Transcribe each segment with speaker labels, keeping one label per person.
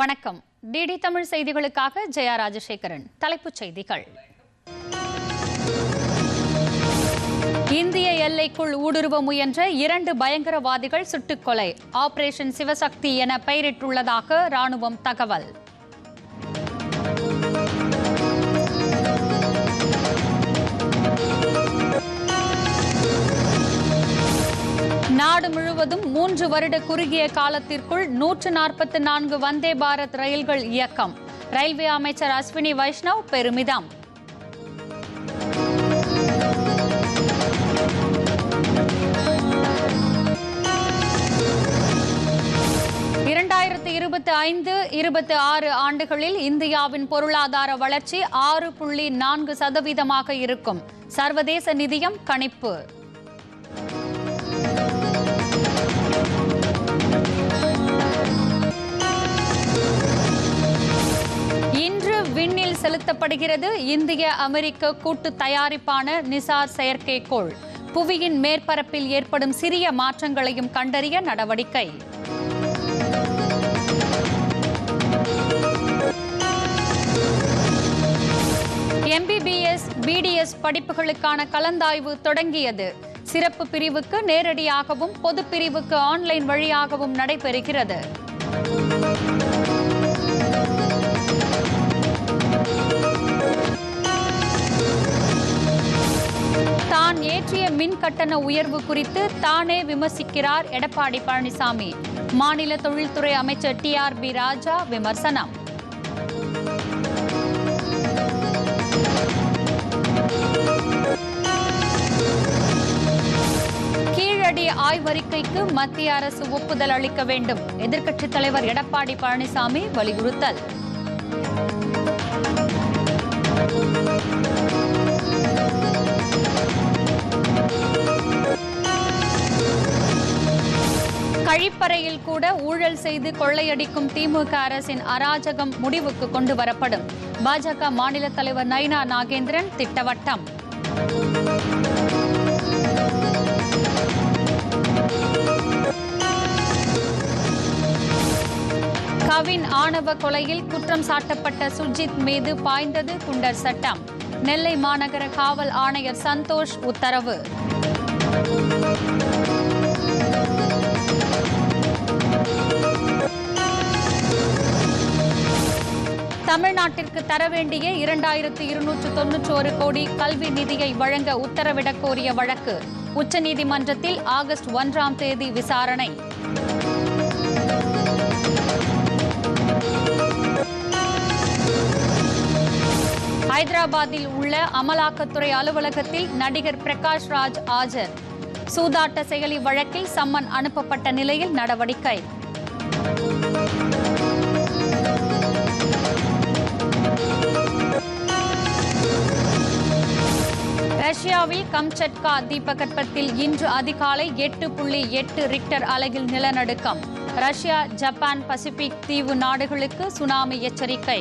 Speaker 1: வணக்கம் டிடி தமிழ் செய்திகளுக்காக ஜெயா ராஜசேகரன் தலைப்புச் செய்திகள் இந்திய எல்லைக்குள் ஊடுருவ முயன்ற இரண்டு பயங்கரவாதிகள் சுட்டுக்கொலை ஆபரேஷன் சிவசக்தி என பெயரிட்டுள்ளதாக ராணுவம் தகவல் நாடு முழுவதும் மூன்று வருட குறுகிய காலத்திற்குள் நூற்று நாற்பத்தி நான்கு வந்தே பாரத் ரயில்கள் இயக்கம் ரயில்வே அமைச்சர் அஸ்வினி வைஷ்ணவ் பெருமிதம் இரண்டாயிரத்தி இருபத்தி ஐந்து இருபத்தி ஆறு ஆண்டுகளில் இந்தியாவின் பொருளாதார வளர்ச்சி ஆறு புள்ளி நான்கு சதவீதமாக இருக்கும் சர்வதேச நிதியம் கணிப்பு விண்ணில் செலுத்தப்படுகிறது இந்திய அமெரிக்க கூட்டு தயாரிப்பான நிசார் செயற்கைக்கோள் புவியின் மேற்பரப்பில் ஏற்படும் சிறிய மாற்றங்களையும் கண்டறிய நடவடிக்கை எம்பிபிஎஸ் பிடிஎஸ் படிப்புகளுக்கான கலந்தாய்வு தொடங்கியது சிறப்பு பிரிவுக்கு நேரடியாகவும் பொது பிரிவுக்கு ஆன்லைன் வழியாகவும் நடைபெறுகிறது தான் ஏற்றிய மின் கட்டண உயர்வு குறித்து தானே விமர்சிக்கிறார் எடப்பாடி பழனிசாமி மாநில தொழில்துறை அமைச்சர் டி ஆர் பி ராஜா விமர்சனம் கீழடி ஆய்வறிக்கைக்கு மத்திய அரசு ஒப்புதல் அளிக்க வேண்டும் எதிர்க்கட்சித் தலைவர் எடப்பாடி பழனிசாமி வலியுறுத்தல் கழிப்பறையில் கூட ஊழல் செய்து கொள்ளையடிக்கும் திமுக அரசின் அராஜகம் முடிவுக்கு கொண்டு வரப்படும் பாஜக மாநில தலைவர் நைனா நாகேந்திரன் திட்டவட்டம் கவின் ஆணவ கொலையில் குற்றம் சாட்டப்பட்ட சுர்ஜித் மீது பாய்ந்தது குண்டர் சட்டம் நெல்லை மாநகர காவல் ஆணையர் சந்தோஷ் உத்தரவு தமிழ்நாட்டிற்கு தர வேண்டிய இரண்டாயிரத்து இருநூற்று ஒரு கோடி கல்வி நிதியை வழங்க உத்தரவிடக் கோரிய வழக்கு உச்சநீதிமன்றத்தில் ஆகஸ்ட் ஒன்றாம் தேதி விசாரணை ஹைதராபாத்தில் உள்ள அமலாக்கத்துறை அலுவலகத்தில் நடிகர் பிரகாஷ் ராஜ் ஆஜர் சூதாட்ட செயலி வழக்கில் சம்மன் அனுப்பப்பட்ட நிலையில் நடவடிக்கை ரஷ்யாவில் கம்சட்கா தீபகற்பத்தில் இன்று அதிகாலை எட்டு புள்ளி எட்டு ரிக்டர் அலகில் நிலநடுக்கம் ரஷ்யா ஜப்பான் பசிபிக் தீவு நாடுகளுக்கு சுனாமி எச்சரிக்கை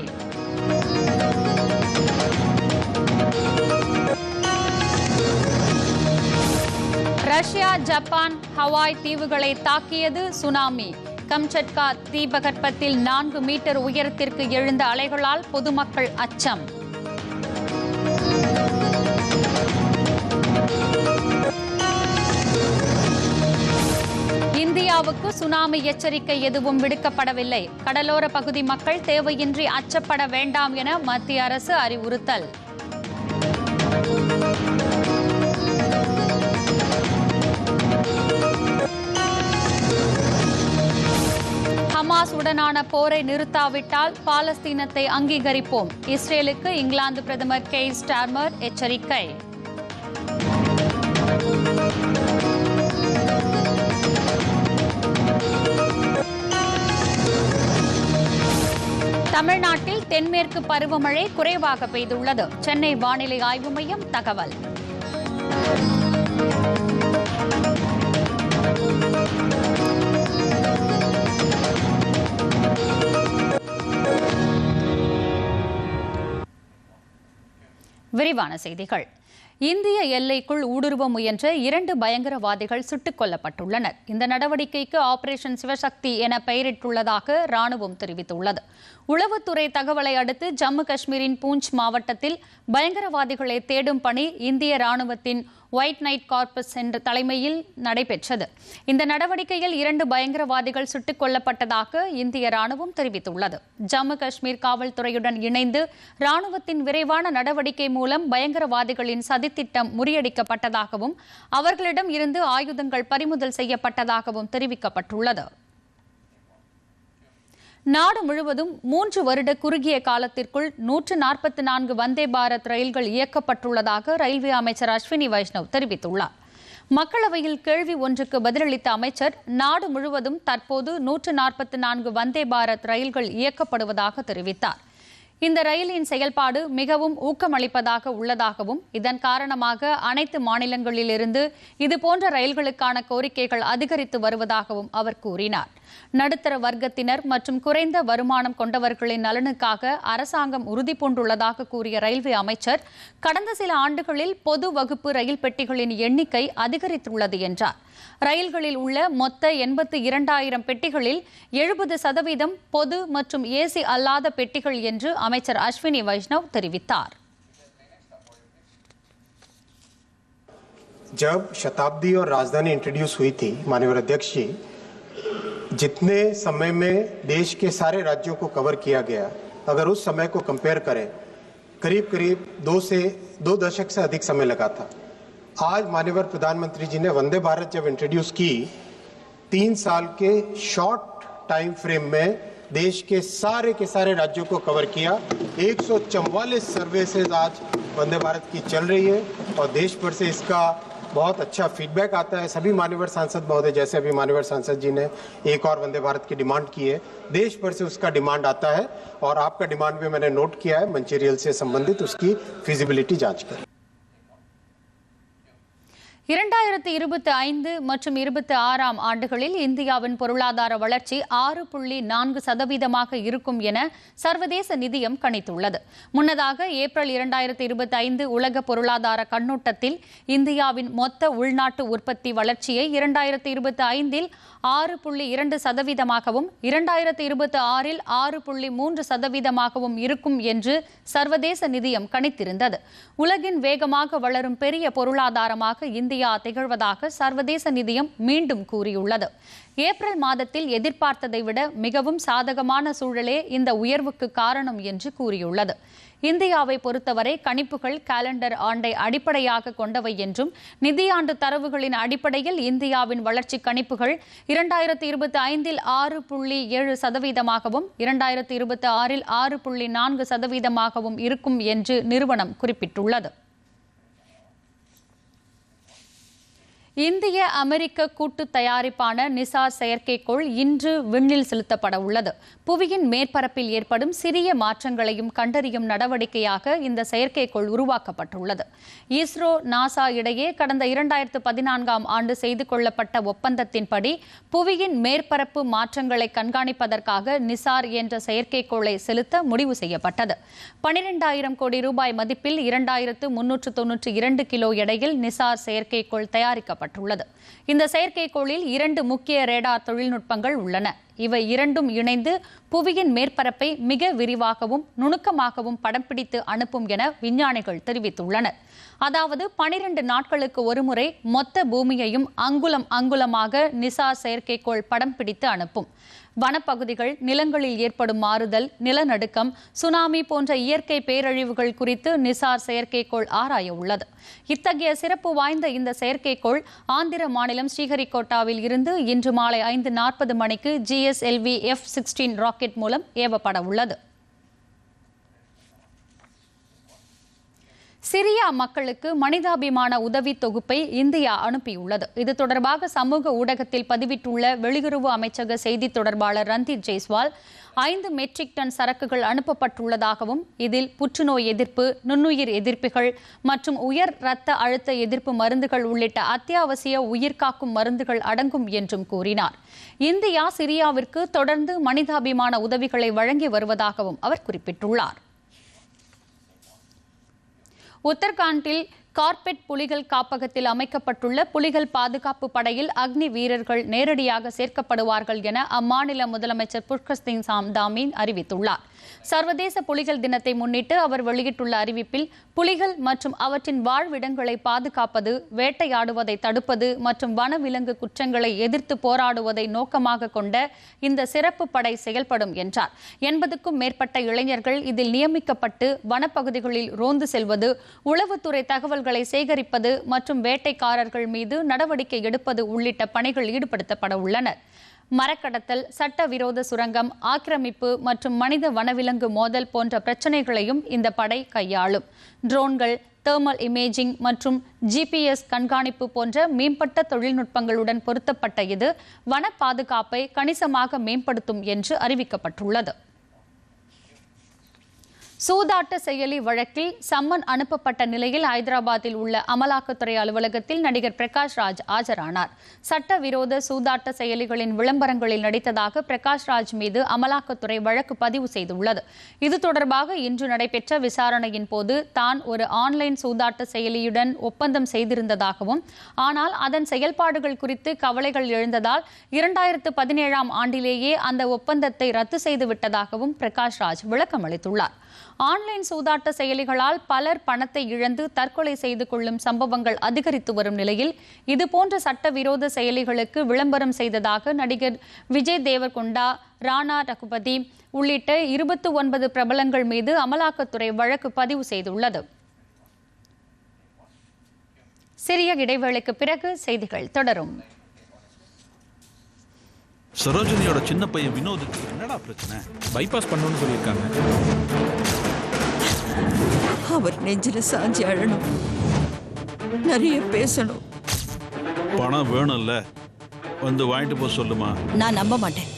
Speaker 1: ரஷ்யா ஜப்பான் ஹவாய் தீவுகளை தாக்கியது சுனாமி கம்சட்கா தீபகற்பத்தில் நான்கு மீட்டர் உயரத்திற்கு எழுந்த அலைகளால் பொதுமக்கள் அச்சம் இந்தியாவுக்கு சுனாமி எச்சரிக்கை எதுவும் விடுக்கப்படவில்லை கடலோர பகுதி மக்கள் தேவையின்றி அச்சப்பட வேண்டாம் என மத்திய அரசு அறிவுறுத்தல் ஹமாஸ் உடனான போரை நிறுத்தாவிட்டால் பாலஸ்தீனத்தை அங்கீகரிப்போம் இஸ்ரேலுக்கு இங்கிலாந்து பிரதமர் கெய் ஸ்டார்மர் எச்சரிக்கை தமிழ்நாட்டில் தென்மேற்கு பருவமழை குறைவாக பெய்துள்ளது சென்னை வானிலை ஆய்வு மையம் தகவல் விரிவான செய்திகள் இந்திய எல்லைக்குள் ஊடுருவ முயன்ற இரண்டு பயங்கரவாதிகள் சுட்டுக் கொல்லப்பட்டுள்ளனர் இந்த நடவடிக்கைக்கு ஆபரேஷன் சிவசக்தி என பெயரிட்டுள்ளதாக ராணுவம் தெரிவித்துள்ளது உளவுத்துறை தகவலை அடுத்து ஜம்மு காஷ்மீரின் பூஞ்ச் மாவட்டத்தில் பயங்கரவாதிகளை தேடும் பணி இந்திய ராணுவத்தின் ஒயிட் நைட் கார்பஸ் என்ற தலைமையில் நடைபெற்றது இந்த நடவடிக்கையில் இரண்டு பயங்கரவாதிகள் சுட்டுக் கொல்லப்பட்டதாக இந்திய ராணுவம் தெரிவித்துள்ளது ஜம்மு காஷ்மீர் காவல்துறையுடன் இணைந்து ராணுவத்தின் விரைவான நடவடிக்கை மூலம் பயங்கரவாதிகளின் சதித்திட்டம் முறியடிக்கப்பட்டதாகவும் அவர்களிடம் இருந்து ஆயுதங்கள் பறிமுதல் செய்யப்பட்டதாகவும் தெரிவிக்கப்பட்டுள்ளது நாடு முழுவதும் மூன்று வருட குறுகிய காலத்திற்குள் நூற்று நாற்பத்தி நான்கு வந்தே பாரத் ரயில்கள் இயக்கப்பட்டுள்ளதாக ரயில்வே அமைச்சர் அஸ்வினி வைஷ்ணவ் தெரிவித்துள்ளார் மக்களவையில் கேள்வி ஒன்றுக்கு பதிலளித்த அமைச்சர் நாடு முழுவதும் தற்போது நூற்று நாற்பத்தி நான்கு வந்தே பாரத் ரயில்கள் இயக்கப்படுவதாக தெரிவித்தார் இந்த ரயிலின் செயல்பாடு மிகவும் ஊக்கமளிப்பதாக உள்ளதாகவும் இதன் காரணமாக அனைத்து மாநிலங்களிலிருந்து இதுபோன்ற ரயில்களுக்கான கோரிக்கைகள் அதிகரித்து வருவதாகவும் அவர் கூறினார் நடுத்தர வர்க்கத்தினர் மற்றும் குறைந்த வருமானம் கொண்டவர்களின் நலனுக்காக அரசாங்கம் உறுதி பூண்டுள்ளதாக கூறிய ரயில்வே அமைச்சர் கடந்த சில ஆண்டுகளில் பொது வகுப்பு ரயில் பெட்டிகளின் எண்ணிக்கை அதிகரித்துள்ளது என்றார் ரயில்களில் உள்ள மொத்த எண்பத்து இரண்டாயிரம் பெட்டிகளில் எழுபது சதவீதம் பொது மற்றும் ஏசி அல்லாத பெட்டிகள் என்று அமைச்சர் அஸ்வினி வைஷ்ணவ் தெரிவித்தார்
Speaker 2: जब शताब्दी और राजधानी इंट्रोड्यूस हुई थी माननीय अध्यक्ष जी जितने समय में देश के सारे राज्यों को कवर किया गया अगर उस समय को कंपेयर करें करीब करीब दो से दो दशक से अधिक समय लगा था आज मान्यवर प्रधानमंत्री जी ने वंदे भारत जब इंट्रोड्यूस की तीन साल के शॉर्ट टाइम फ्रेम में देश के सारे के सारे राज्यों को कवर किया एक सर्वेसेज आज वंदे भारत की चल रही है और देश भर से इसका बहुत अच्छा फीडबैक आता है सभी मान्यवर सांसद महोदय जैसे अभी मान्यवर सांसद जी ने एक और वंदे भारत की डिमांड की है देश भर से उसका डिमांड आता है और आपका डिमांड भी मैंने नोट किया है मंचेरियल से संबंधित उसकी फिजिबिलिटी जाँच कर
Speaker 1: இரண்டாயிரத்தி இருபத்தி ஐந்து மற்றும் இருபத்தி ஆறாம் ஆண்டுகளில் இந்தியாவின் பொருளாதார வளர்ச்சி ஆறு புள்ளி நான்கு சதவீதமாக இருக்கும் என சர்வதேச நிதியம் கணித்துள்ளது முன்னதாக ஏப்ரல் இரண்டாயிரத்தி இருபத்தி ஐந்து உலக பொருளாதார கண்ணோட்டத்தில் இந்தியாவின் மொத்த உள்நாட்டு உற்பத்தி வளர்ச்சியை இரண்டாயிரத்தி இருபத்தி ஐந்தில் ஆறு புள்ளி இரண்டு சதவீதமாகவும் இரண்டாயிரத்தி இருபத்தி ஆறில் ஆறு புள்ளி மூன்று சதவீதமாகவும் இருக்கும் என்று சர்வதேச நிதியம் கணித்திருந்தது உலகின் வேகமாக வளரும் பெரிய பொருளாதாரமாக இந்தியா திகழ்வதாக சர்வதேச நிதியம் மீண்டும் கூறியுள்ளது ஏப்ரல் மாதத்தில் எதிர்பார்த்ததை விட மிகவும் சாதகமான சூழலே இந்த உயர்வுக்கு காரணம் என்று கூறியுள்ளது இந்தியாவை பொறுத்தவரை கணிப்புகள் காலண்டர் ஆண்டை அடிப்படையாக கொண்டவை என்றும் நிதியாண்டு தரவுகளின் அடிப்படையில் இந்தியாவின் வளர்ச்சி கணிப்புகள் இரண்டாயிரத்தி இருபத்தி ஐந்தில் ஆறு புள்ளி ஏழு சதவீதமாகவும் இரண்டாயிரத்தி இருபத்தி ஆறில் ஆறு புள்ளி நான்கு சதவீதமாகவும் இருக்கும் என்று நிறுவனம் குறிப்பிட்டுள்ளது இந்திய அமெரிக்க கூட்டு தயாரிப்பான நிசார் செயற்கைக்கோள் இன்று விண்ணில் செலுத்தப்பட உள்ளது புவியின் மேற்பரப்பில் ஏற்படும் சிறிய மாற்றங்களையும் கண்டறியும் நடவடிக்கையாக இந்த செயற்கைக்கோள் உருவாக்கப்பட்டுள்ளது இஸ்ரோ நாசா இடையே கடந்த இரண்டாயிரத்து பதினான்காம் ஆண்டு செய்து கொள்ளப்பட்ட ஒப்பந்தத்தின்படி புவியின் மேற்பரப்பு மாற்றங்களை கண்காணிப்பதற்காக நிசார் என்ற செயற்கைக்கோளை செலுத்த முடிவு செய்யப்பட்டது பனிரெண்டாயிரம் கோடி ரூபாய் மதிப்பில் இரண்டாயிரத்து முன்னூற்று தொன்னூற்று இரண்டு கிலோ எடையில் நிசார் செயற்கைக்கோள் தயாரிக்கப்பட்டது வழங்கப்பட்டுள்ளது இந்த செயற்கைக்கோளில் இரண்டு முக்கிய ரேடார் தொழில்நுட்பங்கள் உள்ளன இவை இரண்டும் இணைந்து புவியின் மேற்பரப்பை மிக விரிவாகவும் நுணுக்கமாகவும் படம் பிடித்து அனுப்பும் என விஞ்ஞானிகள் தெரிவித்துள்ளனர் அதாவது பனிரெண்டு நாட்களுக்கு ஒருமுறை மொத்த பூமியையும் அங்குலம் அங்குலமாக நிசா செயற்கைக்கோள் படம் பிடித்து அனுப்பும் வனப்பகுதிகள் நிலங்களில் ஏற்படும் மாறுதல் நிலநடுக்கம் சுனாமி போன்ற இயற்கை பேரழிவுகள் குறித்து நிசார் செயற்கைக்கோள் ஆராய உள்ளது இத்தகைய சிறப்பு வாய்ந்த இந்த செயற்கைக்கோள் ஆந்திர மாநிலம் ஸ்ரீஹரிகோட்டாவில் இருந்து இன்று மாலை ஐந்து நாற்பது மணிக்கு ஜிஎஸ்எல்வி எஃப் சிக்ஸ்டீன் ராக்கெட் மூலம் ஏவப்பட உள்ளது சிரியா மக்களுக்கு மனிதாபிமான உதவி தொகுப்பை இந்தியா அனுப்பியுள்ளது இது தொடர்பாக சமூக ஊடகத்தில் பதிவிட்டுள்ள வெளியுறவு அமைச்சக செய்தி தொடர்பாளர் ரந்தீப் ஜெய்ஸ்வால் ஐந்து மெட்ரிக் டன் சரக்குகள் அனுப்பப்பட்டுள்ளதாகவும் இதில் புற்றுநோய் எதிர்ப்பு நுண்ணுயிர் எதிர்ப்புகள் மற்றும் உயர் இரத்த அழுத்த எதிர்ப்பு மருந்துகள் உள்ளிட்ட அத்தியாவசிய உயிர்காக்கும் மருந்துகள் அடங்கும் என்றும் கூறினார் இந்தியா சிரியாவிற்கு தொடர்ந்து மனிதாபிமான உதவிகளை வழங்கி வருவதாகவும் அவர் குறிப்பிட்டுள்ளார் உத்தரகாண்டில் கார்பெட் புலிகள் காப்பகத்தில் அமைக்கப்பட்டுள்ள புலிகள் பாதுகாப்பு படையில் அக்னி வீரர்கள் நேரடியாக சேர்க்கப்படுவார்கள் என அம்மாநில முதலமைச்சர் புஷ்கர் சிங் சாம்தாமி அறிவித்துள்ளார் சர்வதேச புலிகள் தினத்தை முன்னிட்டு அவர் வெளியிட்டுள்ள அறிவிப்பில் புலிகள் மற்றும் அவற்றின் வாழ்விடங்களை பாதுகாப்பது வேட்டையாடுவதை தடுப்பது மற்றும் வனவிலங்கு குற்றங்களை எதிர்த்து போராடுவதை நோக்கமாக கொண்ட இந்த சிறப்பு படை செயல்படும் என்றார் எண்பதுக்கும் மேற்பட்ட இளைஞர்கள் இதில் நியமிக்கப்பட்டு வனப்பகுதிகளில் ரோந்து செல்வது உளவுத்துறை தகவல்களை சேகரிப்பது மற்றும் வேட்டைக்காரர்கள் மீது நடவடிக்கை எடுப்பது உள்ளிட்ட பணிகள் ஈடுபடுத்தப்பட உள்ளனா் மரக்கடத்தல் சட்டவிரோத சுரங்கம் ஆக்கிரமிப்பு மற்றும் மனித வனவிலங்கு மோதல் போன்ற பிரச்சினைகளையும் இந்த படை கையாளும் ட்ரோன்கள் தேர்மல் இமேஜிங் மற்றும் ஜிபிஎஸ் கண்காணிப்பு போன்ற மேம்பட்ட தொழில்நுட்பங்களுடன் பொருத்தப்பட்ட இது வன பாதுகாப்பை கணிசமாக மேம்படுத்தும் என்று அறிவிக்கப்பட்டுள்ளது சூதாட்ட செயலி வழக்கில் சம்மன் அனுப்பப்பட்ட நிலையில் ஐதராபாத்தில் உள்ள அமலாக்கத்துறை அலுவலகத்தில் நடிகர் பிரகாஷ் ராஜ் ஆஜரானார் சட்டவிரோத சூதாட்ட செயலிகளின் விளம்பரங்களில் நடித்ததாக பிரகாஷ் ராஜ் மீது அமலாக்கத்துறை வழக்கு பதிவு செய்துள்ளது இது தொடர்பாக இன்று நடைபெற்ற விசாரணையின் போது தான் ஒரு ஆன்லைன் சூதாட்ட செயலியுடன் ஒப்பந்தம் செய்திருந்ததாகவும் ஆனால் அதன் செயல்பாடுகள் குறித்து கவலைகள் எழுந்ததால் இரண்டாயிரத்து பதினேழாம் ஆண்டிலேயே அந்த ஒப்பந்தத்தை ரத்து செய்துவிட்டதாகவும் பிரகாஷ் ராஜ் விளக்கம் அளித்துள்ளாா் ஆன்லைன் சூதாட்ட செயலிகளால் பலர் பணத்தை இழந்து தற்கொலை செய்து கொள்ளும் சம்பவங்கள் அதிகரித்து வரும் நிலையில் இதுபோன்ற சட்டவிரோத செயலிகளுக்கு விளம்பரம் செய்ததாக நடிகர் விஜய் தேவர்கொண்டா ராணா ரகுபதி உள்ளிட்ட இருபத்தி ஒன்பது பிரபலங்கள் மீது அமலாக்கத்துறை வழக்கு பதிவு செய்துள்ளது சிறிய இடைவேளைக்கு பிறகு செய்திகள் தொடரும்
Speaker 3: சரோஜினியோட சின்ன பையன் வினோதுக்கு என்னடா பிரச்சனை பைபாஸ் பண்ணணும்னு சொல்லியிருக்காங்க
Speaker 4: அவர் நெஞ்சில சாஞ்சி அழணும் நிறைய பேசணும்
Speaker 5: பணம் வேணும்ல வந்து வாங்கிட்டு போக சொல்லுமா
Speaker 6: நான் நம்ப மாட்டேன்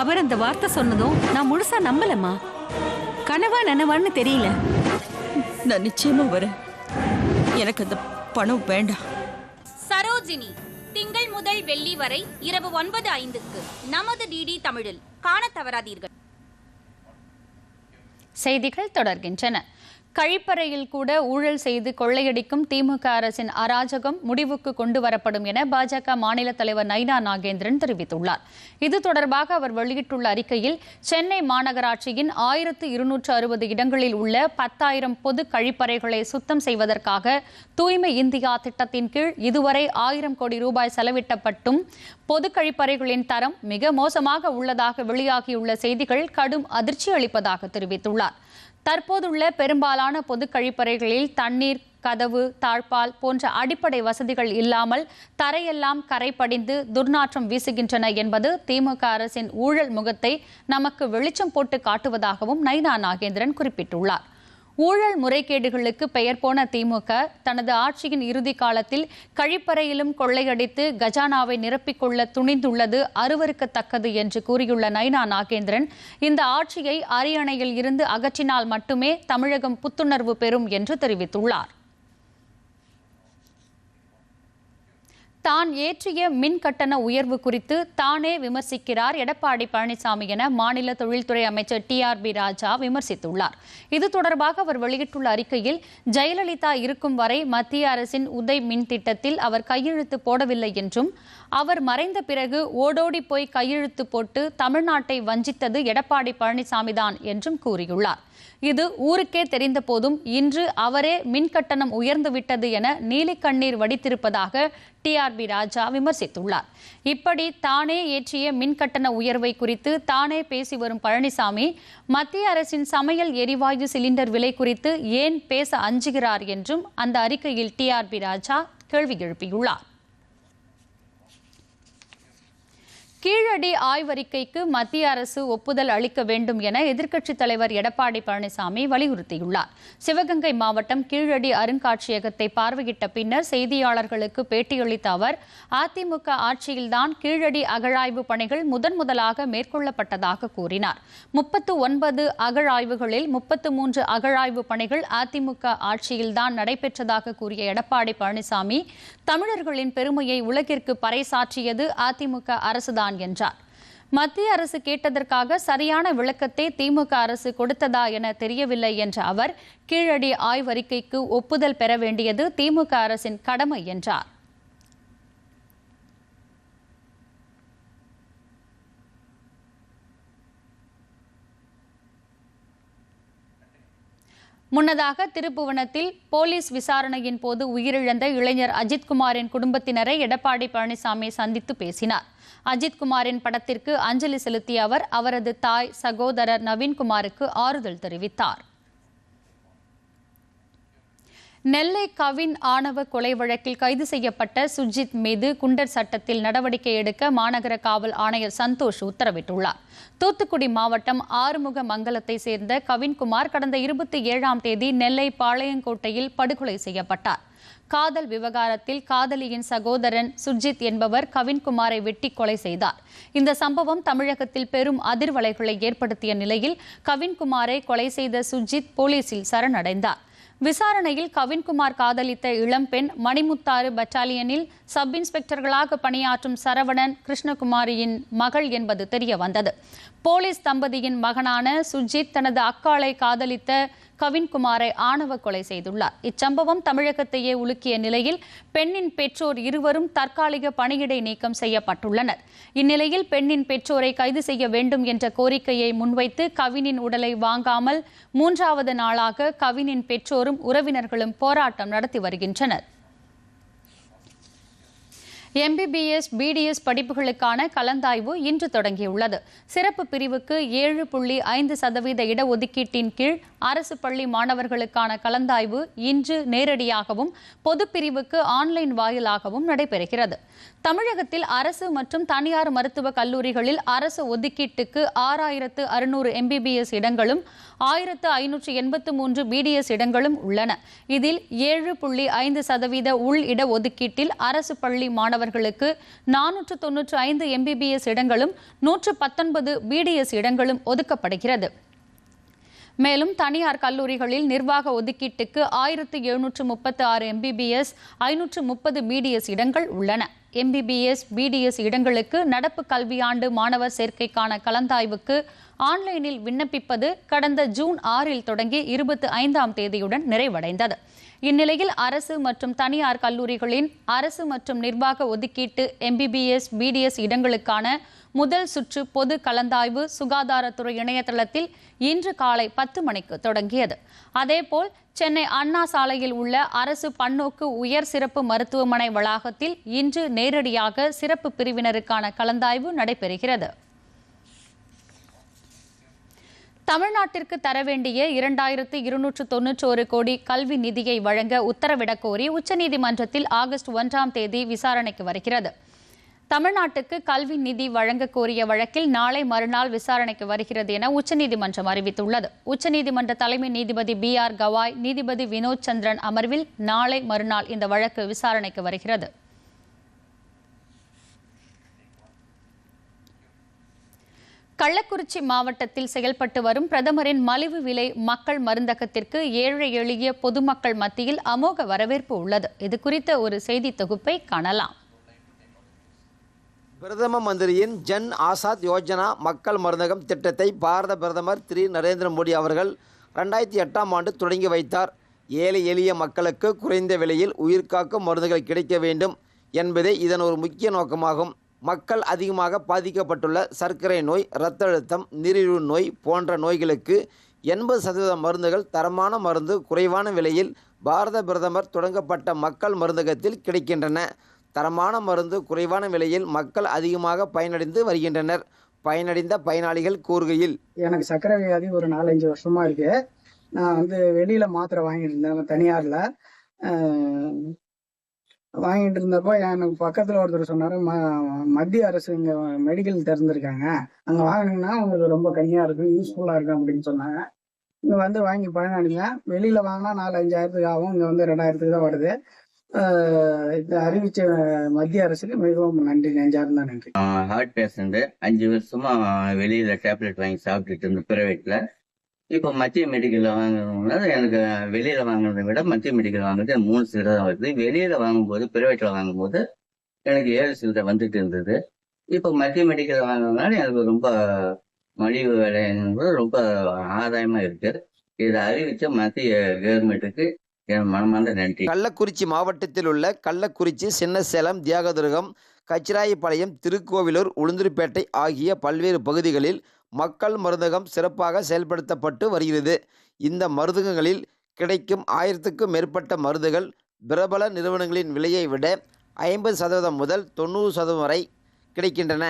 Speaker 6: அவர் அந்த வார்த்தை சொன்னதும் நான் முழுசா நம்பலம்மா கனவா நனவான்னு தெரியல
Speaker 4: நான் நிச்சயமா வரேன் எனக்கு அந்த பணம் வேண்டாம்
Speaker 7: சரோஜினி திங்கள் முதல் வெள்ளி வரை இரவு ஒன்பது ஐந்துக்கு நமது டிடி தமிழில் காண தவறாதீர்கள்
Speaker 1: செய்திகள் தொடர்கின்றன கழிப்பறையில் கூட ஊழல் செய்து கொள்ளையடிக்கும் திமுக அரசின் அராஜகம் முடிவுக்கு கொண்டு வரப்படும் என பாஜக மாநில தலைவர் நைனா நாகேந்திரன் தெரிவித்துள்ளார் இது தொடர்பாக அவர் வெளியிட்டுள்ள அறிக்கையில் சென்னை மாநகராட்சியின் ஆயிரத்து இருநூற்று அறுபது இடங்களில் உள்ள பத்தாயிரம் பொது கழிப்பறைகளை சுத்தம் செய்வதற்காக தூய்மை இந்தியா திட்டத்தின் கீழ் இதுவரை ஆயிரம் கோடி ரூபாய் செலவிட்டப்பட்டும் பொது கழிப்பறைகளின் தரம் மிக மோசமாக உள்ளதாக வெளியாகியுள்ள செய்திகள் கடும் அதிர்ச்சி அளிப்பதாக தெரிவித்துள்ளார் தற்போதுள்ள பெரும்பாலான பொது கழிப்பறைகளில் தண்ணீர் கதவு தாழ்பால் போன்ற அடிப்படை வசதிகள் இல்லாமல் தரையெல்லாம் கரை படிந்து துர்நாற்றம் வீசுகின்றன என்பது திமுக அரசின் ஊழல் முகத்தை நமக்கு வெளிச்சம் போட்டு காட்டுவதாகவும் நைனா நாகேந்திரன் குறிப்பிட்டுள்ளார் ஊழல் முறைகேடுகளுக்கு பெயர் போன திமுக தனது ஆட்சியின் இறுதி காலத்தில் கழிப்பறையிலும் கொள்ளையடித்து கஜானாவை நிரப்பிக்கொள்ள துணிந்துள்ளது அருவருக்கத்தக்கது என்று கூறியுள்ள நைனா நாகேந்திரன் இந்த ஆட்சியை அரியணையில் இருந்து அகற்றினால் மட்டுமே தமிழகம் புத்துணர்வு பெறும் என்று தெரிவித்துள்ளார் தான் ஏற்றிய மின் கட்டண உயர்வு குறித்து தானே விமர்சிக்கிறார் எடப்பாடி பழனிசாமி என மாநில தொழில்துறை அமைச்சர் டி ஆர் பி ராஜா விமர்சித்துள்ளார் இது தொடர்பாக அவர் வெளியிட்டுள்ள அறிக்கையில் ஜெயலலிதா இருக்கும் வரை மத்திய அரசின் உதய் மின் திட்டத்தில் அவர் கையெழுத்து போடவில்லை என்றும் அவர் மறைந்த பிறகு ஓடோடி போய் கையெழுத்து போட்டு தமிழ்நாட்டை வஞ்சித்தது எடப்பாடி பழனிசாமி தான் என்றும் கூறியுள்ளார் இது ஊருக்கே தெரிந்த போதும் இன்று அவரே மின் கட்டணம் உயர்ந்துவிட்டது என நீலிக்கண்ணீர் வடித்திருப்பதாக டிஆர்பி ராஜா விமர்சித்துள்ளார் இப்படி தானே ஏற்றிய மின்கட்டண உயர்வை குறித்து தானே பேசி வரும் பழனிசாமி மத்திய அரசின் சமையல் எரிவாயு சிலிண்டர் விலை குறித்து ஏன் பேச அஞ்சுகிறார் என்றும் அந்த அறிக்கையில் டிஆர்பி ராஜா கேள்வி எழுப்பியுள்ளார் கீழடி ஆய்வறிக்கைக்கு மத்திய அரசு ஒப்புதல் அளிக்க வேண்டும் என எதிர்க்கட்சித் தலைவர் எடப்பாடி பழனிசாமி வலியுறுத்தியுள்ளார் சிவகங்கை மாவட்டம் கீழடி அருங்காட்சியகத்தை பார்வையிட்ட பின்னர் செய்தியாளர்களுக்கு பேட்டியளித்த அவர் அதிமுக ஆட்சியில்தான் கீழடி அகழாய்வு பணிகள் முதன் முதலாக மேற்கொள்ளப்பட்டதாக கூறினார் முப்பத்து ஒன்பது அகழாய்வுகளில் முப்பத்து மூன்று அகழாய்வு பணிகள் அதிமுக ஆட்சியில்தான் நடைபெற்றதாக கூறிய எடப்பாடி பழனிசாமி தமிழர்களின் பெருமையை உலகிற்கு பறைசாற்றியது அதிமுக அரசுதான் வேண்டாம் என்றார் மத்திய அரசு கேட்டதற்காக சரியான விளக்கத்தை திமுக அரசு கொடுத்ததா என தெரியவில்லை என்ற அவர் கீழடி ஆய்வறிக்கைக்கு ஒப்புதல் பெற வேண்டியது திமுக அரசின் கடமை என்றார் முன்னதாக திருப்புவனத்தில் போலீஸ் விசாரணையின் போது உயிரிழந்த இளைஞர் அஜித்குமாரின் குடும்பத்தினரை எடப்பாடி பழனிசாமி சந்தித்து பேசினார் அஜித் குமாரின் படத்திற்கு அஞ்சலி செலுத்திய அவர் அவரது தாய் சகோதரர் நவீன்குமாருக்கு ஆறுதல் தெரிவித்தார் நெல்லை கவின் ஆணவ கொலை வழக்கில் கைது செய்யப்பட்ட சுஜித் மீது குண்டர் சட்டத்தில் நடவடிக்கை எடுக்க மாநகர காவல் ஆணையர் சந்தோஷ் உத்தரவிட்டுள்ளார் தூத்துக்குடி மாவட்டம் ஆறுமுக மங்கலத்தை சேர்ந்த கவின்குமார் கடந்த இருபத்தி ஏழாம் தேதி நெல்லை பாளையங்கோட்டையில் படுகொலை செய்யப்பட்டார் காதல் விவகாரத்தில் காதலியின் சகோதரன் சுர்ஜித் என்பவர் கவின்குமாரை வெட்டி கொலை செய்தார் இந்த சம்பவம் தமிழகத்தில் பெரும் அதிர்வலைகளை ஏற்படுத்திய நிலையில் கவின்குமாரை கொலை செய்த சுர்ஜித் போலீசில் சரணடைந்தார் விசாரணையில் கவின்குமார் காதலித்த இளம்பெண் மணிமுத்தாறு பட்டாலியனில் சப் இன்ஸ்பெக்டர்களாக பணியாற்றும் சரவணன் கிருஷ்ணகுமாரியின் மகள் என்பது தெரியவந்தது போலீஸ் தம்பதியின் மகனான சுஜித் தனது அக்காளை காதலித்த கவின்குமாரை ஆணவ கொலை செய்துள்ளார் இச்சம்பவம் தமிழகத்தையே உலுக்கிய நிலையில் பெண்ணின் பெற்றோர் இருவரும் தற்காலிக பணியிடை நீக்கம் செய்யப்பட்டுள்ளனர் இந்நிலையில் பெண்ணின் பெற்றோரை கைது செய்ய வேண்டும் என்ற கோரிக்கையை முன்வைத்து கவினின் உடலை வாங்காமல் மூன்றாவது நாளாக கவினின் பெற்றோரும் உறவினர்களும் போராட்டம் நடத்தி வருகின்றனர் எம்பிபிஎஸ் பிடிஎஸ் படிப்புகளுக்கான கலந்தாய்வு இன்று தொடங்கியுள்ளது சிறப்பு பிரிவுக்கு ஏழு புள்ளி ஐந்து சதவீத இடஒதுக்கீட்டின் கீழ் அரசு பள்ளி மாணவர்களுக்கான கலந்தாய்வு இன்று நேரடியாகவும் பொது பிரிவுக்கு ஆன்லைன் வாயிலாகவும் நடைபெறுகிறது தமிழகத்தில் அரசு மற்றும் தனியார் மருத்துவக் கல்லூரிகளில் அரசு ஒதுக்கீட்டுக்கு ஆறாயிரத்து அறுநூறு எம்பிபிஎஸ் இடங்களும் ஆயிரத்து ஐநூற்று எண்பத்து மூன்று பிடிஎஸ் இடங்களும் உள்ளன இதில் ஏழு புள்ளி ஐந்து சதவீத உள் இட ஒதுக்கீட்டில் அரசு பள்ளி மாணவர்களுக்கு நானூற்று தொன்னூற்று ஐந்து எம்பிபிஎஸ் இடங்களும் நூற்று பத்தொன்பது பிடிஎஸ் இடங்களும் ஒதுக்கப்படுகிறது மேலும் தனியார் கல்லூரிகளில் நிர்வாக ஒதுக்கீட்டுக்கு ஆயிரத்து எழுநூற்று முப்பத்து ஆறு எம்பிபிஎஸ் ஐநூற்று முப்பது பிடிஎஸ் இடங்கள் உள்ளன எம்பிபிஎஸ் பிடிஎஸ் இடங்களுக்கு நடப்பு கல்வியாண்டு மாணவர் சேர்க்கைக்கான கலந்தாய்வுக்கு ஆன்லைனில் விண்ணப்பிப்பது கடந்த ஜூன் ஆறில் தொடங்கி இருபத்தி ஐந்தாம் தேதியுடன் நிறைவடைந்தது இந்நிலையில் அரசு மற்றும் தனியார் கல்லூரிகளின் அரசு மற்றும் நிர்வாக ஒதுக்கீட்டு எம்பிபிஎஸ் பிடிஎஸ் இடங்களுக்கான முதல் சுற்று பொது கலந்தாய்வு சுகாதாரத்துறை இணையதளத்தில் இன்று காலை பத்து மணிக்கு தொடங்கியது அதேபோல் சென்னை அண்ணா சாலையில் உள்ள அரசு பன்னோக்கு உயர் சிறப்பு மருத்துவமனை வளாகத்தில் இன்று நேரடியாக சிறப்பு பிரிவினருக்கான கலந்தாய்வு நடைபெறுகிறது தமிழ்நாட்டிற்கு தர வேண்டிய இரண்டாயிரத்து இருநூற்று ஒரு கோடி கல்வி நிதியை வழங்க உத்தரவிடக் கோரி உச்சநீதிமன்றத்தில் ஆகஸ்ட் ஒன்றாம் தேதி விசாரணைக்கு வருகிறது தமிழ்நாட்டுக்கு கல்வி நிதி வழங்க கோரிய வழக்கில் நாளை மறுநாள் விசாரணைக்கு வருகிறது என உச்சநீதிமன்றம் அறிவித்துள்ளது உச்சநீதிமன்ற தலைமை நீதிபதி பி ஆர் கவாய் நீதிபதி வினோத் சந்திரன் அமர்வில் நாளை மறுநாள் இந்த வழக்கு விசாரணைக்கு வருகிறது கள்ளக்குறிச்சி மாவட்டத்தில் செயல்பட்டு வரும் பிரதமரின் மலிவு விலை மக்கள் மருந்தகத்திற்கு ஏழை எளிய பொதுமக்கள் மத்தியில் அமோக வரவேற்பு உள்ளது இது குறித்த ஒரு செய்தி தொகுப்பை காணலாம்
Speaker 8: பிரதம மந்திரியின் ஜன் ஆசாத் யோஜனா மக்கள் மருந்தகம் திட்டத்தை பாரத பிரதமர் திரு நரேந்திர மோடி அவர்கள் ரெண்டாயிரத்தி எட்டாம் ஆண்டு தொடங்கி வைத்தார் ஏழை எளிய மக்களுக்கு குறைந்த விலையில் உயிர்காக்கும் மருந்துகள் கிடைக்க வேண்டும் என்பதே இதன் ஒரு முக்கிய நோக்கமாகும் மக்கள் அதிகமாக பாதிக்கப்பட்டுள்ள சர்க்கரை நோய் இரத்த அழுத்தம் நீரிழிவு நோய் போன்ற நோய்களுக்கு எண்பது சதவீத மருந்துகள் தரமான மருந்து குறைவான விலையில் பாரத பிரதமர் தொடங்கப்பட்ட மக்கள் மருந்தகத்தில் கிடைக்கின்றன தரமான மருந்து குறைவான விலையில் மக்கள் அதிகமாக பயனடைந்து வருகின்றனர் பயனடைந்த பயனாளிகள் கூறுகையில்
Speaker 9: எனக்கு சர்க்கரை வியாதி ஒரு நாலஞ்சு வருஷமா இருக்கு நான் வந்து வெளியில மாத்திரை வாங்கிட்டு இருந்தேன் தனியார்ல வாங்கிட்டு இருந்தப்போ எனக்கு பக்கத்துல ஒருத்தர் சொன்னாரு மத்திய அரசு இங்க மெடிக்கல் திறந்துருக்காங்க அங்க வாங்கினீங்கன்னா உங்களுக்கு ரொம்ப கையா இருக்கும் யூஸ்ஃபுல்லா இருக்கும் அப்படின்னு சொன்னாங்க இங்க வந்து வாங்கி பயனடைங்க வெளியில வாங்கினா நாலு அஞ்சாயிரத்துக்கு ஆகும் இங்க வந்து ரெண்டாயிரத்துக்கு தான் வருது இந்த அறிவிச்ச மத்திய அரசுக்கு மிகவும் நன்றி நெஞ்சார்ந்த நன்றி
Speaker 10: ஹார்ட் பேஷண்ட் அஞ்சு வருஷமா வெளியில டேப்லெட் வாங்கி சாப்பிட்டுட்டு இருந்த பிரைவேட்ல இப்போ மத்திய மெடிக்கலில் வாங்குறவங்க எனக்கு வெளியில் வாங்குறத விட மத்திய மெடிக்கல் வாங்குறது மூணு சில்லரை தான் வருது வெளியில் வாங்கும்போது ப்ரைவேட்டில் வாங்கும்போது எனக்கு ஏழு சில்லரை வந்துட்டு இருந்தது இப்போ மத்திய மெடிக்கல் வாங்குறதுனால எனக்கு ரொம்ப மலிவு விலைங்கிறது ரொம்ப ஆதாயமாக இருக்குது இதை அறிவித்த மத்திய கவர்மெண்ட்டுக்கு என் மனமார்ந்த நன்றி
Speaker 8: கள்ளக்குறிச்சி மாவட்டத்தில் உள்ள கள்ளக்குறிச்சி சின்ன சேலம் தியாகதுர்கம் கச்சிராயப்பாளையம் திருக்கோவிலூர் உளுந்தூர்பேட்டை ஆகிய பல்வேறு பகுதிகளில் மக்கள் மருந்தகம் சிறப்பாக செயல்படுத்தப்பட்டு வருகிறது இந்த மருந்தகங்களில் கிடைக்கும் ஆயிரத்துக்கும் மேற்பட்ட மருந்துகள் பிரபல நிறுவனங்களின் விலையை விட ஐம்பது சதவீதம் முதல் தொண்ணூறு சதவீதம் வரை கிடைக்கின்றன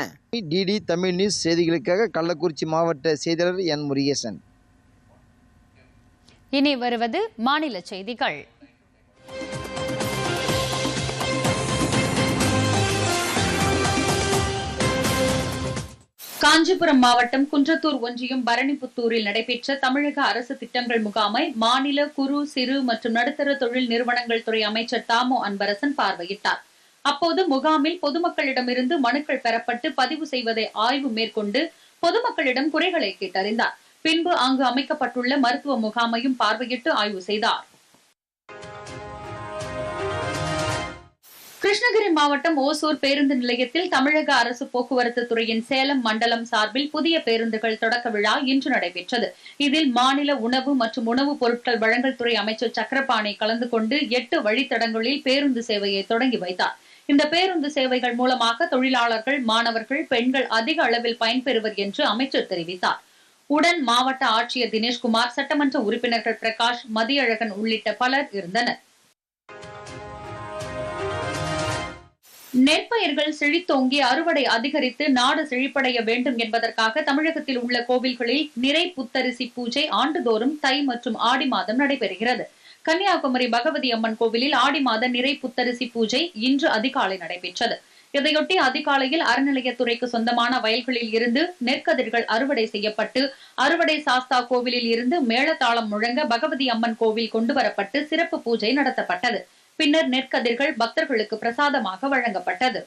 Speaker 8: டிடி தமிழ் நியூஸ் செய்திகளுக்காக கள்ளக்குறிச்சி மாவட்ட செய்தியாளர் என் முருகேசன்
Speaker 1: இனி வருவது மாநில செய்திகள் காஞ்சிபுரம் மாவட்டம் குன்றத்தூர் ஒன்றியம் பரணிபுத்தூரில் நடைபெற்ற தமிழக அரசு திட்டங்கள் முகாமை மாநில குறு சிறு மற்றும் நடுத்தர தொழில் நிறுவனங்கள் துறை அமைச்சர் தாமோ அன்பரசன் பார்வையிட்டார் அப்போது முகாமில் பொதுமக்களிடமிருந்து மனுக்கள் பெறப்பட்டு பதிவு செய்வதை ஆய்வு மேற்கொண்டு பொதுமக்களிடம் குறைகளை கேட்டறிந்தார் பின்பு அங்கு அமைக்கப்பட்டுள்ள மருத்துவ முகாமையும் பார்வையிட்டு ஆய்வு செய்தார் கிருஷ்ணகிரி மாவட்டம் ஓசூர் பேருந்து நிலையத்தில் தமிழக அரசு போக்குவரத்து துறையின் சேலம் மண்டலம் சார்பில் புதிய பேருந்துகள் தொடக்க விழா இன்று நடைபெற்றது இதில் மாநில உணவு மற்றும் உணவுப் பொருட்கள் வழங்கல் துறை அமைச்சர் சக்கரபாணி கலந்து கொண்டு எட்டு வழித்தடங்களில் பேருந்து சேவையை தொடங்கி வைத்தார் இந்த பேருந்து சேவைகள் மூலமாக தொழிலாளர்கள் மாணவர்கள் பெண்கள் அதிக அளவில் பயன்பெறுவர் என்று அமைச்சர் தெரிவித்தார் உடன் மாவட்ட ஆட்சியர் தினேஷ்குமார் சட்டமன்ற உறுப்பினர்கள் பிரகாஷ் மதியழகன் உள்ளிட்ட பலர் இருந்தனர் நெற்பயிர்கள் செழித்தோங்கி அறுவடை அதிகரித்து நாடு செழிப்படைய வேண்டும் என்பதற்காக தமிழகத்தில் உள்ள கோவில்களில் நிறை புத்தரிசி பூஜை ஆண்டுதோறும் தை மற்றும் ஆடி மாதம் நடைபெறுகிறது கன்னியாகுமரி பகவதி அம்மன் கோவிலில் ஆடி மாத நிறை புத்தரிசி பூஜை இன்று அதிகாலை நடைபெற்றது இதையொட்டி அதிகாலையில் அறநிலையத்துறைக்கு சொந்தமான வயல்களில் இருந்து நெற்கதிர்கள் அறுவடை செய்யப்பட்டு அறுவடை சாஸ்தா கோவிலில் இருந்து மேளதாளம் முழங்க பகவதி அம்மன் கோவில் கொண்டுவரப்பட்டு சிறப்பு பூஜை நடத்தப்பட்டது பின்னர் நெற்கதிர்கள் பக்தர்களுக்கு பிரசாதமாக வழங்கப்பட்டது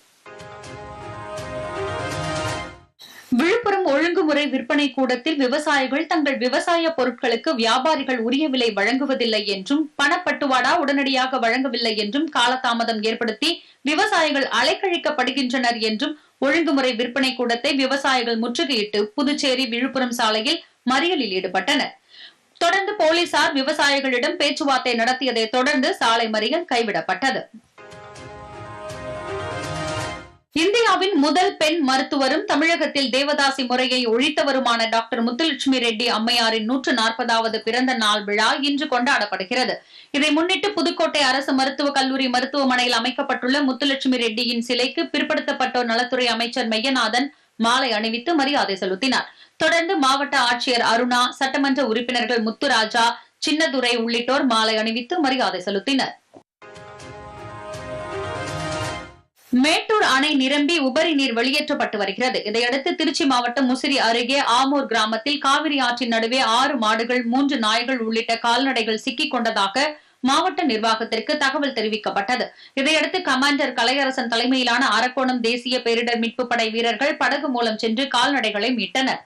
Speaker 1: விழுப்புரம் ஒழுங்குமுறை விற்பனை கூடத்தில் விவசாயிகள் தங்கள் விவசாய பொருட்களுக்கு வியாபாரிகள் உரிய விலை வழங்குவதில்லை என்றும் பணப்பட்டுவாடா உடனடியாக வழங்கவில்லை என்றும் காலதாமதம் ஏற்படுத்தி விவசாயிகள் அலைக்கழிக்கப்படுகின்றனர் என்றும் ஒழுங்குமுறை விற்பனை கூடத்தை விவசாயிகள் முற்றுகையிட்டு புதுச்சேரி விழுப்புரம் சாலையில் மறியலில் ஈடுபட்டனர் தொடர்ந்து போலீசார் விவசாயிகளிடம் பேச்சுவார்த்தை நடத்தியதை தொடர்ந்து சாலை மறியல் கைவிடப்பட்டது இந்தியாவின் முதல் பெண் மருத்துவரும் தமிழகத்தில் தேவதாசி முறையை ஒழித்தவருமான டாக்டர் முத்துலட்சுமி ரெட்டி அம்மையாரின் நூற்று நாற்பதாவது பிறந்த நாள் விழா இன்று கொண்டாடப்படுகிறது இதை முன்னிட்டு புதுக்கோட்டை அரசு மருத்துவக் கல்லூரி மருத்துவமனையில் அமைக்கப்பட்டுள்ள முத்துலட்சுமி ரெட்டியின் சிலைக்கு பிற்படுத்தப்பட்டோர் நலத்துறை அமைச்சர் மெய்யநாதன் மாலை அணிவித்து மரியாதை செலுத்தினார் தொடர்ந்து மாவட்ட ஆட்சியர் அருணா சட்டமன்ற உறுப்பினர்கள் முத்துராஜா சின்னதுரை உள்ளிட்டோர் மாலை அணிவித்து மரியாதை செலுத்தினர் மேட்டூர் அணை நிரம்பி உபரி நீர் வெளியேற்றப்பட்டு வருகிறது இதையடுத்து திருச்சி மாவட்டம் முசிறி அருகே ஆமூர் கிராமத்தில் காவிரி ஆற்றின் நடுவே ஆறு மாடுகள் மூன்று நாய்கள் உள்ளிட்ட கால்நடைகள் சிக்கிக் கொண்டதாக மாவட்ட நிர்வாகத்திற்கு தகவல் தெரிவிக்கப்பட்டது இதையடுத்து கமாண்டர் கலையரசன் தலைமையிலான அரக்கோணம் தேசிய பேரிடர் மீட்பு படை வீரர்கள் படகு மூலம் சென்று கால்நடைகளை மீட்டனர்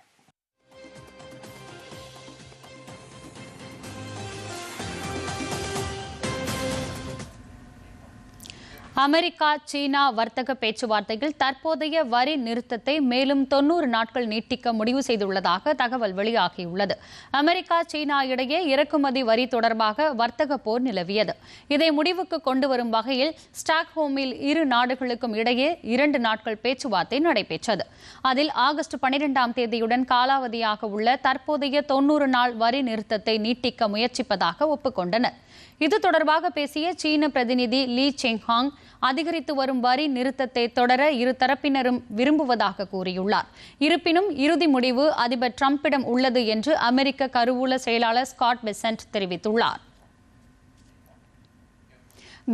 Speaker 1: அமெரிக்கா சீனா வர்த்தக பேச்சுவார்த்தையில் தற்போதைய வரி நிறுத்தத்தை மேலும் தொன்னூறு நாட்கள் நீட்டிக்க முடிவு செய்துள்ளதாக தகவல் வெளியாகியுள்ளது அமெரிக்கா சீனா இடையே இறக்குமதி வரி தொடர்பாக வர்த்தக போர் நிலவியது இதை முடிவுக்கு கொண்டு வரும் வகையில் ஸ்டாக்ஹோமில் இரு நாடுகளுக்கும் இடையே இரண்டு நாட்கள் பேச்சுவார்த்தை நடைபெற்றது அதில் ஆகஸ்ட் பனிரெண்டாம் தேதியுடன் காலாவதியாக உள்ள தற்போதைய தொன்னூறு நாள் வரி நிறுத்தத்தை நீட்டிக்க முயற்சிப்பதாக ஒப்புக்கொண்டனா் இது தொடர்பாக பேசிய சீன பிரதிநிதி லீ செங்ஹாங் அதிகரித்து வரும் வரி நிறுத்தத்தை தொடர இரு தரப்பினரும் விரும்புவதாக கூறியுள்ளார் இருப்பினும் இறுதி முடிவு அதிபர் டிரம்பிடம் உள்ளது என்று அமெரிக்க கருவூல செயலாளர் ஸ்காட் பெசன்ட் தெரிவித்துள்ளார்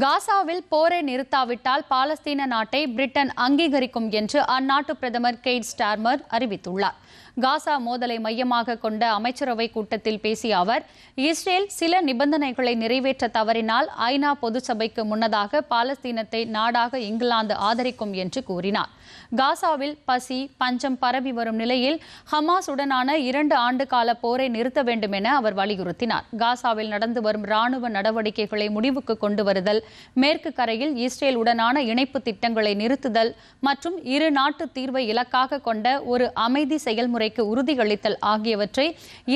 Speaker 1: காசாவில் போரை நிறுத்தாவிட்டால் பாலஸ்தீன நாட்டை பிரிட்டன் அங்கீகரிக்கும் என்று அந்நாட்டு பிரதமர் கெய்ட் ஸ்டார்மர் அறிவித்துள்ளார் காசா மோதலை மையமாக கொண்ட அமைச்சரவை கூட்டத்தில் பேசிய அவர் இஸ்ரேல் சில நிபந்தனைகளை நிறைவேற்ற தவறினால் ஐநா பொது சபைக்கு முன்னதாக பாலஸ்தீனத்தை நாடாக இங்கிலாந்து ஆதரிக்கும் என்று கூறினார் காசாவில் பசி பஞ்சம் பரவி வரும் நிலையில் ஹமாஸ் உடனான இரண்டு ஆண்டு கால போரை நிறுத்த வேண்டும் என அவர் வலியுறுத்தினார் காசாவில் நடந்து வரும் ராணுவ நடவடிக்கைகளை முடிவுக்கு கொண்டு வருதல் மேற்கு கரையில் இஸ்ரேல் உடனான இணைப்பு திட்டங்களை நிறுத்துதல் மற்றும் இரு நாட்டு தீர்வை இலக்காக கொண்ட ஒரு அமைதி செயல்முறை முறைக்கு உறுதியளித்தல் ஆகியவற்றை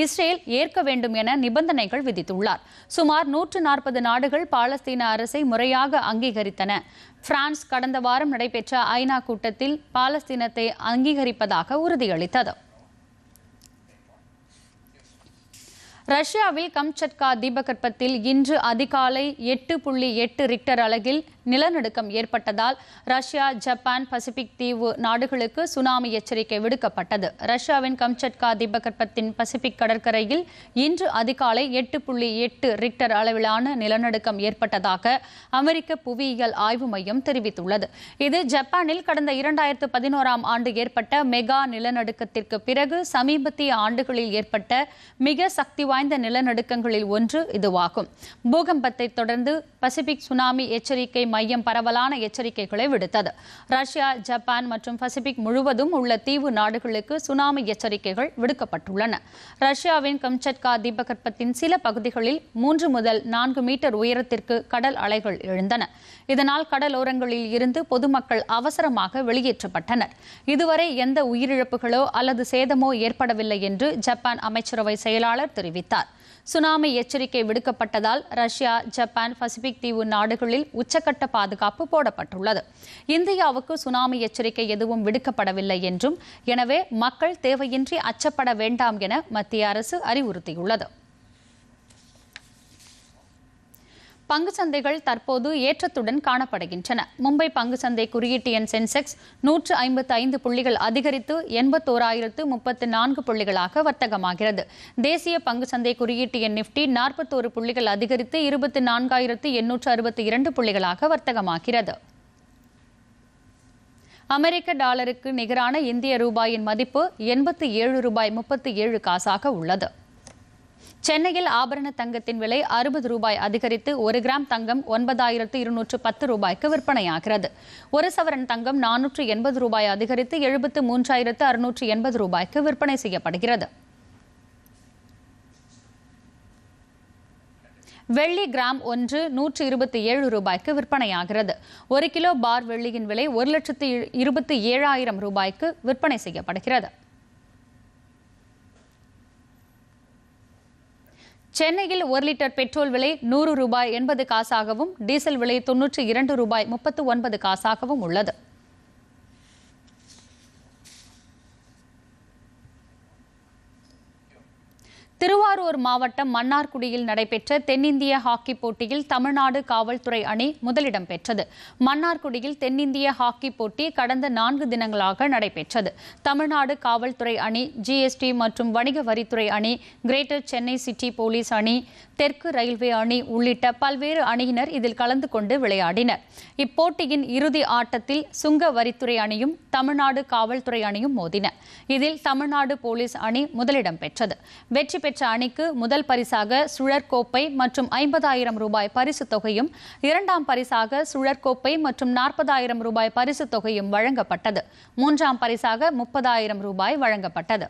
Speaker 1: இஸ்ரேல் ஏற்க வேண்டும் என நிபந்தனைகள் விதித்துள்ளார் சுமார் நூற்று நாற்பது நாடுகள் பாலஸ்தீன அரசை முறையாக அங்கீகரித்தன பிரான்ஸ் கடந்த வாரம் நடைபெற்ற ஐநா கூட்டத்தில் பாலஸ்தீனத்தை அங்கீகரிப்பதாக உறுதியளித்தது ரஷ்யாவில் கம்சட்கா தீபகற்பத்தில் இன்று அதிகாலை எட்டு புள்ளி எட்டு ரிக்டர் அளவில் நிலநடுக்கம் ஏற்பட்டதால் ரஷ்யா ஜப்பான் பசிபிக் தீவு நாடுகளுக்கு சுனாமி எச்சரிக்கை விடுக்கப்பட்டது ரஷ்யாவின் கம்சட்கா தீபகற்பத்தின் பசிபிக் கடற்கரையில் இன்று அதிகாலை எட்டு புள்ளி எட்டு ரிக்டர் அளவிலான நிலநடுக்கம் ஏற்பட்டதாக அமெரிக்க புவியியல் ஆய்வு மையம் தெரிவித்துள்ளது இது ஜப்பானில் கடந்த இரண்டாயிரத்து பதினோராம் ஆண்டு ஏற்பட்ட மெகா நிலநடுக்கத்திற்கு பிறகு சமீபத்திய ஆண்டுகளில் ஏற்பட்ட மிக சக்தி வாய்ந்த நிலநடுக்கங்களில் ஒன்று இதுவாகும் பூகம்பத்தை தொடர்ந்து பசிபிக் சுனாமி எச்சரிக்கை மையம் பரவலான எச்சரிக்கைகளை விடுத்தது ரஷ்யா ஜப்பான் மற்றும் பசிபிக் முழுவதும் உள்ள தீவு நாடுகளுக்கு சுனாமி எச்சரிக்கைகள் விடுக்கப்பட்டுள்ளன ரஷ்யாவின் கம்சட்கா தீபகற்பத்தின் சில பகுதிகளில் மூன்று முதல் நான்கு மீட்டர் உயரத்திற்கு கடல் அலைகள் எழுந்தன இதனால் கடலோரங்களில் இருந்து பொதுமக்கள் அவசரமாக வெளியேற்றப்பட்டனர் இதுவரை எந்த உயிரிழப்புகளோ அல்லது சேதமோ ஏற்படவில்லை என்று ஜப்பான் அமைச்சரவை செயலாளர் தெரிவித்தார் சுனாமி எச்சரிக்கை விடுக்கப்பட்டதால் ரஷ்யா ஜப்பான் பசிபிக் தீவு நாடுகளில் உச்சக்கட்ட பாதுகாப்பு போடப்பட்டுள்ளது இந்தியாவுக்கு சுனாமி எச்சரிக்கை எதுவும் விடுக்கப்படவில்லை என்றும் எனவே மக்கள் தேவையின்றி அச்சப்பட வேண்டாம் என மத்திய அரசு அறிவுறுத்தியுள்ளது சந்தைகள் தற்போது ஏற்றத்துடன் காணப்படுகின்றன மும்பை பங்கு சந்தை குறியீட்டு எண் சென்செக்ஸ் நூற்று ஐம்பத்து ஐந்து புள்ளிகள் அதிகரித்து எண்பத்தோராயிரத்து முப்பத்து நான்கு புள்ளிகளாக வர்த்தகமாகிறது தேசிய சந்தை குறியீட்டு எண் நிப்டி நாற்பத்தோரு புள்ளிகள் அதிகரித்து இருபத்தி நான்காயிரத்து எண்ணூற்று அறுபத்தி இரண்டு புள்ளிகளாக வர்த்தகமாகிறது அமெரிக்க டாலருக்கு நிகரான இந்திய ரூபாயின் மதிப்பு எண்பத்தி ஏழு ரூபாய் முப்பத்தி ஏழு காசாக உள்ளது சென்னையில் ஆபரண தங்கத்தின் விலை அறுபது ரூபாய் அதிகரித்து ஒரு கிராம் தங்கம் ஒன்பதாயிரத்து இருநூற்று பத்து ரூபாய்க்கு விற்பனையாகிறது ஒரு சவரன் தங்கம் நானூற்று எண்பது ரூபாய் அதிகரித்து எழுபத்து மூன்றாயிரத்து அறுநூற்று எண்பது ரூபாய்க்கு விற்பனை செய்யப்படுகிறது வெள்ளி கிராம் ஒன்று நூற்று இருபத்தி ஏழு ரூபாய்க்கு விற்பனையாகிறது ஒரு கிலோ பார் வெள்ளியின் விலை ஒரு லட்சத்து இருபத்தி ஏழாயிரம் ரூபாய்க்கு விற்பனை செய்யப்படுகிறது சென்னையில் ஒரு லிட்டர் பெட்ரோல் விலை நூறு ரூபாய் எண்பது காசாகவும் டீசல் விலை தொன்னூற்றி இரண்டு ரூபாய் முப்பத்து ஒன்பது காசாகவும் உள்ளது திருவாரூர் மாவட்டம் மன்னார்குடியில் நடைபெற்ற தென்னிந்திய ஹாக்கி போட்டியில் தமிழ்நாடு காவல்துறை அணி முதலிடம் பெற்றது மன்னார்குடியில் தென்னிந்திய ஹாக்கி போட்டி கடந்த நான்கு தினங்களாக நடைபெற்றது தமிழ்நாடு காவல்துறை அணி ஜிஎஸ்டி மற்றும் வணிக வரித்துறை அணி கிரேட்டர் சென்னை சிட்டி போலீஸ் அணி தெற்கு ரயில்வே அணி உள்ளிட்ட பல்வேறு அணியினர் இதில் கலந்து கொண்டு விளையாடினர் இப்போட்டியின் இறுதி ஆட்டத்தில் சுங்க வரித்துறை அணியும் தமிழ்நாடு காவல்துறை அணியும் மோதின இதில் தமிழ்நாடு போலீஸ் அணி முதலிடம் பெற்றது வெற்றி பெற்ற பங்கேற்ற அணிக்கு முதல் பரிசாக சுழற்கோப்பை மற்றும் ஐம்பதாயிரம் ரூபாய் பரிசுத் தொகையும் இரண்டாம் பரிசாக சுழற்கோப்பை மற்றும் நாற்பதாயிரம் ரூபாய் பரிசுத் தொகையும் வழங்கப்பட்டது மூன்றாம் பரிசாக முப்பதாயிரம் ரூபாய் வழங்கப்பட்டது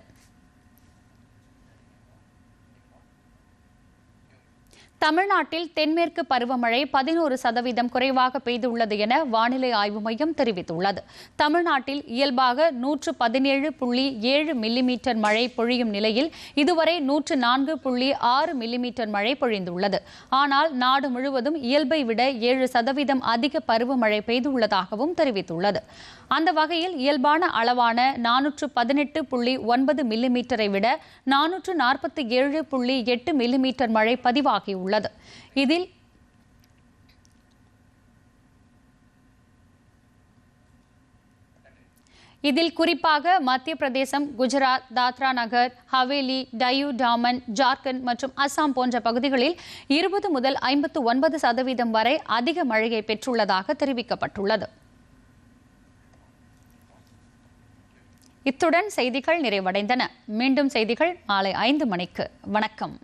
Speaker 1: தமிழ்நாட்டில் தென்மேற்கு பருவமழை பதினோரு சதவீதம் குறைவாக பெய்துள்ளது என வானிலை ஆய்வு மையம் தெரிவித்துள்ளது தமிழ்நாட்டில் இயல்பாக நூற்று பதினேழு புள்ளி ஏழு மில்லிமீட்டர் மழை பொழியும் நிலையில் இதுவரை நூற்று நான்கு புள்ளி ஆறு மில்லிமீட்டர் மழை பொழிந்துள்ளது ஆனால் நாடு முழுவதும் இயல்பை விட ஏழு சதவீதம் அதிக பருவமழை பெய்துள்ளதாகவும் தெரிவித்துள்ளது அந்த வகையில் இயல்பான அளவான நானூற்று பதினெட்டு புள்ளி ஒன்பது மில்லிமீட்டரை விட நானூற்று நாற்பத்தி ஏழு புள்ளி எட்டு மில்லிமீட்டர் மழை பதிவாகியுள்ளது உள்ளது இதில் இதில் குறிப்பாக மத்திய பிரதேசம் குஜராத் தாத்ரா நகர் ஹவேலி டயூ டாமன் ஜார்க்கண்ட் மற்றும் அசாம் போன்ற பகுதிகளில் இருபது முதல் ஐம்பத்து ஒன்பது சதவீதம் வரை அதிக மழையை பெற்றுள்ளதாக தெரிவிக்கப்பட்டுள்ளது இத்துடன் செய்திகள் நிறைவடைந்தன மீண்டும் செய்திகள் மாலை ஐந்து மணிக்கு வணக்கம்